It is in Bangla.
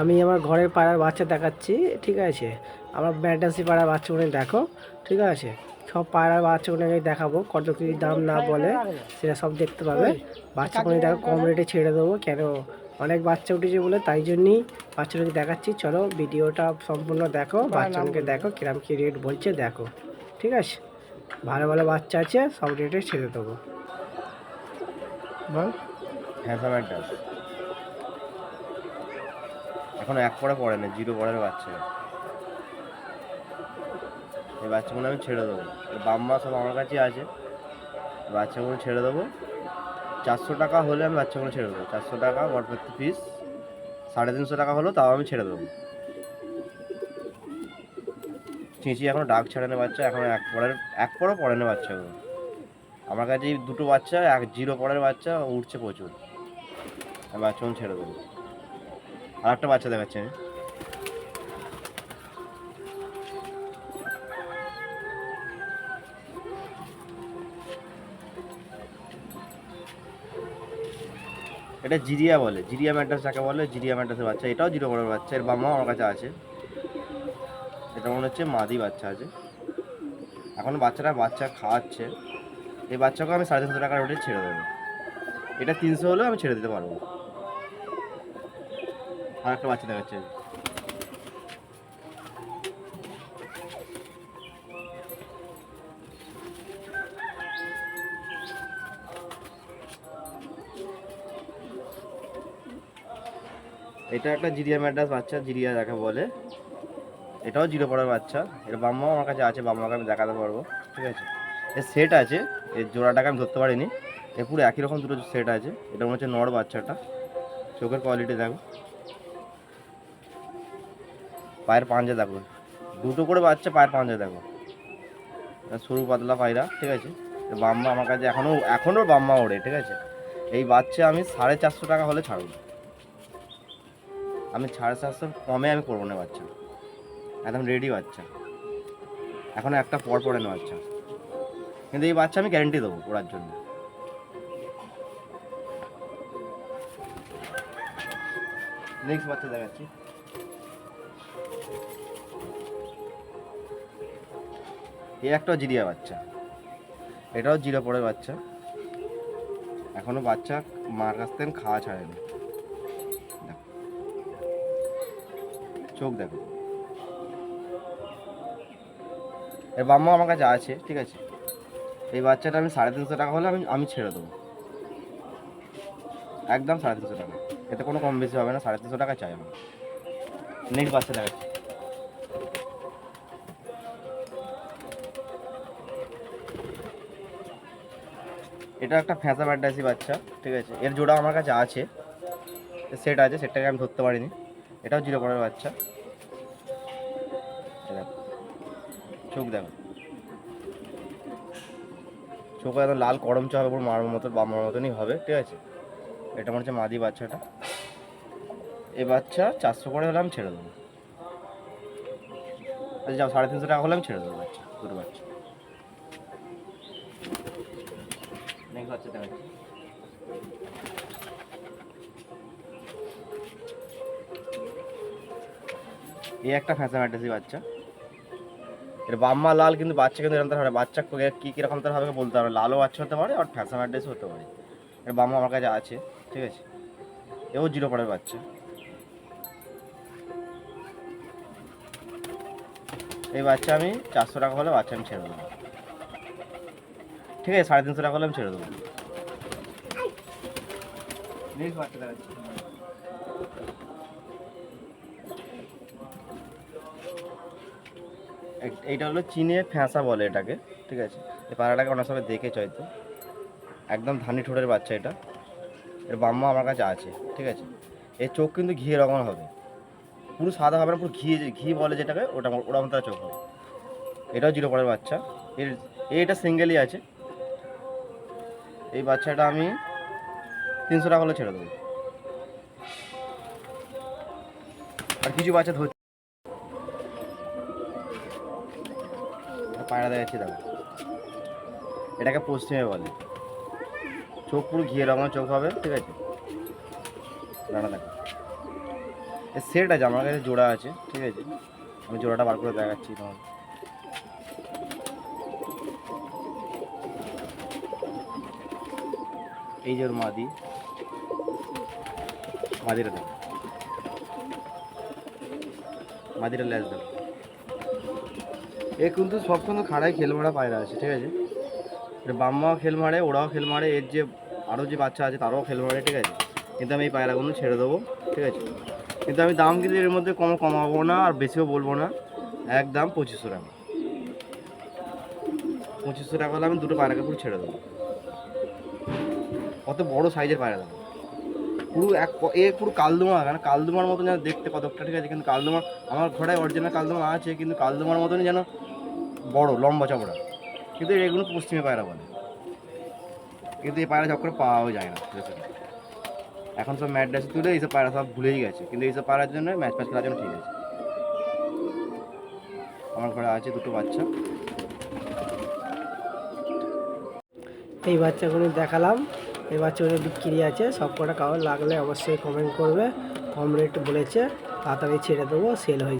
আমি আমার ঘরের পাড়ার বাচ্চা দেখাচ্ছি ঠিক আছে? আমার ব্যাটাসি পাড়ার বাচ্চাগুলো দেখো ঠিক আছে? সব পাড়ার বাচ্চাগুলোকে দেখাবো কত কী দাম না বলে সেটা সব দেখতে পাবে। বাচ্চাগুলো দেখো কম রেটে ছেড়ে দেবো কেন? অনেক বাচ্চা উঠেছে বলে তাই জন্যই বাচ্চাটাকে দেখাচ্ছি। চলো ভিডিওটা সম্পূর্ণ দেখো বাচ্চাগুলোকে দেখো কিরম কী রেট বলছে দেখো ঠিক আছে? ভালো ভালো বাচ্চা আছে সব রেটে ছেড়ে দেবো। বল। একটা এখন এক পরে পড়ে না, জিরো পরের বাচ্চা। এই বাচ্চাগুলো আমি ছেড়ে দেবো। বাম্মা সব আমার কাছে আছে। বাচ্চাগুলো ছেড়ে দেবো। চারশো টাকা হলে আমি বাচ্চাগুলো ছেড়ে দেবো। চারশো টাকা গড়পত্তি পিস সাড়ে তিনশো টাকা হলেও তাও আমি ছেড়ে দেবো। চিঁচি এখনও ডাক ছাড়ে না বাচ্চা, এখন এক পরের, এক পরও পড়ে না বাচ্চাগুলো। আমার কাছে দুটো বাচ্চা, এক জিরো পরের বাচ্চা, উঠছে প্রচুর। আমি বাচ্চাগুলো ছেড়ে দেবো। আর একটা বাচ্চা দেখাচ্ছি। আমি এটা জিরিয়া বলে, জিরিয়া ম্যান্টাস যাকে বলে, জিরিয়া ম্যান্টাসের বাচ্চা। এটাও জিরো পরের বাচ্চা, এর বাম্মাও আমার কাছে আছে। এটা মনে হচ্ছে মাদি বাচ্চা আছে। এখন বাচ্চারা বাচ্চা খাওয়াচ্ছে। এই বাচ্চাকে আমি সাড়ে তিনশো টাকার ওটা ছেড়ে দেবো। এটা তিনশো হলেও আমি ছেড়ে দিতে পারব। আর একটা বাচ্চা দেখাচ্ছে। এটা একটা জিরিয়া ম্যাড্রাস বাচ্চা, জিরিয়া যাকে বলে। এটাও জিরো পড়ার বাচ্চা। এর বাম্মাও আমার কাছে আছে, বাম্মাকে আমি দেখাতে পারব, ঠিক আছে? এর সেট আছে, এর জোড়াটাকে আমি ধরতে পারিনি। এ পুরো একই রকম দুটো সেট আছে। এটা মনে হচ্ছে নর বাচ্চাটা। চোখের কোয়ালিটি দেখো। পায়ের পাঞ্জা দেখো। দুটো করে বাচ্চা পায়ের পাঞ্জা দেখো। সরু পাতলা পায়রা, ঠিক আছে? বাম্মা আমার কাছে এখনও এখনও বাম্মা ওড়ে, ঠিক আছে? এই বাচ্চা আমি সাড়ে চারশো টাকা হলে ছাড়ব। আমি সাড়ে চারশো কমে আমি করব না বাচ্চা। একদম রেডি বাচ্চা। এখন একটা পর পরে না বাচ্চা। কিন্তু এই বাচ্চা আমি গ্যারেন্টি দেবো ওড়ার জন্য। নেক্সট বাচ্চা দেখাচ্ছি। এই একটাও জিরিয়া বাচ্চা। এটাও জিরো পড়ে বাচ্চা। এখনও বাচ্চা মার কাছ থেকে খাওয়া ছাড়েনি। চোখ দেখো। এর বাম্মা আমার কাছে আছে, ঠিক আছে? এই বাচ্চাটা আমি সাড়ে তিনশো টাকা হলে আমি আমি ছেড়ে দেবো। একদম সাড়ে তিনশো টাকা। এতে কোনো কম বেশি হবে না, সাড়ে তিনশো টাকা চাই আমার। নেক্সট বাচ্চা দেখাচ্ছি। এটা একটা ফ্যাঁসা ব্যাডাসি বাচ্চা, ঠিক আছে? এর জোড়া আমার কাছে আছে। সেট আছে, সেটটাকে আমি ধরতে পারিনি। এটাও জিরো পরের বাচ্চা। চোখ দেখো। চোখ একদম লাল করম চা হবে পুরো মার মতো বা মার মতনই হবে, ঠিক আছে? এটা মনে হচ্ছে মাদি বাচ্চাটা। এই বাচ্চা চারশো করে হলে আমি ছেড়ে দেবো। আচ্ছা যাও, সাড়ে তিনশো টাকা হলে আমি ছেড়ে দেবো বাচ্চা, দুটো বাচ্চা। বাচ্চা দেখাচ্ছি এই একটা ফ্যাশন ফ্যান্টাসি বাচ্চা। এর বাম্মা লাল কিন্তু বাচ্চা কিন্তু এরকম হবে বাচ্চা কে- কীরকম তার হবে বলতে পারবে লালও বাচ্চা হতে পারে আর ফ্যাশন ফ্যান্টাসি হতে পারে। এর বাম্মা আমার কাছে আছে, ঠিক আছে? এও জিরো পরের বাচ্চা। এই বাচ্চা আমি চারশো টাকা হলে বাচ্চা আমি ছেড়ে দেবো। ঠিক আছে, সাড়ে তিনশো টাকা হলে আমি ছেড়ে দেবো। এইটা হলো চীনে ফ্যাঁসা বলে এটাকে, ঠিক আছে? এই পাড়াটাকে অনেক সময় দেখেছ হয়তো। একদম ধানি ঠোঁটের বাচ্চা এটা। এর বাম্মা আমার কাছে আছে, ঠিক আছে? এর চোখ কিন্তু ঘি রকম হবে। পুরো সাদা হবে না, পুরো ঘি ঘি বলে যেটাকে, ওটা ওটা মতো চোখ হবে। এটাও জিরো পরের বাচ্চা। এর এটা সিঙ্গেলই আছে। এই বাচ্চাটা আমি তিনশো টাকা হলে ছেড়ে দেবো। আর কিছু বাচ্চা ধর পায়রা দেখাচ্ছি দেখো। এটাকে পশ্চিমে বলে। চোখ পুরো ঘিয়ে রকম চোখ হবে, ঠিক আছে? দাঁড়া দেখো। সেট আছে, আমার কাছে জোড়া আছে, ঠিক আছে? আমি জোড়াটা বার করে দেখাচ্ছি তোমার এই যে মাদি। মাদিরা দেখো। মাদিরা ল্যাস দেখো। এ কিন্তু সব কিন্তু খাড়াই খেল মারা পায়রা আছে, ঠিক আছে? এর বাম্মাও খেল মারে, ওরাও খেল মারে, এর যে আরও যে বাচ্চা আছে তারাও খেল মারে, ঠিক আছে? কিন্তু আমি এই পায়রাগুলো ছেড়ে দেবো, ঠিক আছে? কিন্তু আমি দাম কিন্তু এর মধ্যে কম কমাবো না আর বেশিও বলব না। একদম পঁচিশশো টাকা। পঁচিশশো টাকা হলে আমি দুটো পায়রাকে পুরো ছেড়ে দেবো। কত বড় সাইজের পায়রা দেবো পুরো এক এ পুরো কালদুমা, কেন কালদুমার মতন যেন দেখতে কতকটা, ঠিক আছে? কিন্তু কালদুমা, আমার ঘোড়ায় অরিজিনাল কালদুমা আছে, কিন্তু কালদুমার মতনই যেন বড়, লম্বা চপড়া কিন্তু এগুলো পশ্চিমে পায়রা বলে। কিন্তু এই পায়রা চক্করে পাওয়াও যায় না এখন সব ম্যাট ড্যাশ তুলে এইসব পায়রা সব ভুলেই গেছে। কিন্তু এইসব পায়রার জন্য ম্যাচ ফ্যাচ খেলার জন্য ঠিক আছে। আমার ঘরে আছে, দুটো বাচ্চা। এই বাচ্চাগুলো দেখালাম। এই চোরে বিক্রি আছে, সব কটা কাগজ লাগলে অবশ্যই কমেন্ট করবে, কম রেট বলেছে, তাড়াতাড়ি ছেড়ে দেবো সেল হয়ে